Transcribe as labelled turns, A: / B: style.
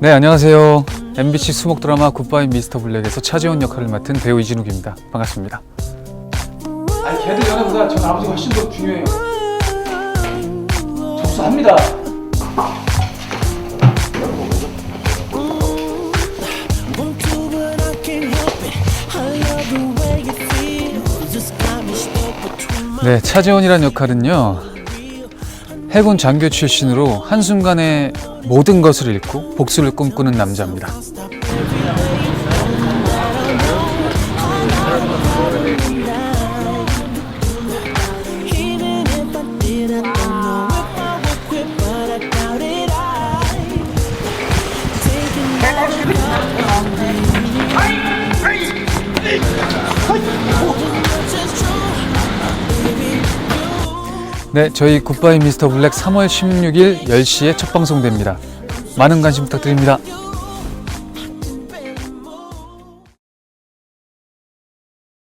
A: 네, 안녕하세요. MBC 수목 드라마 굿바이 미스터 블랙에서 차지원 역할을 맡은 배우 이진욱입니다. 반갑습니다.
B: 아니 걔들 연애보다 전 아버지가 훨씬 더 중요해요. 접수합니다.
A: 네, 차지원이란 역할은요. 해군 장교 출신으로 한순간에 모든 것을 잃고 복수를 꿈꾸는 남자입니다. 네, 저희 굿바이 미스터 블랙 3월 16일 10시에 첫 방송됩니다. 많은 관심 부탁드립니다.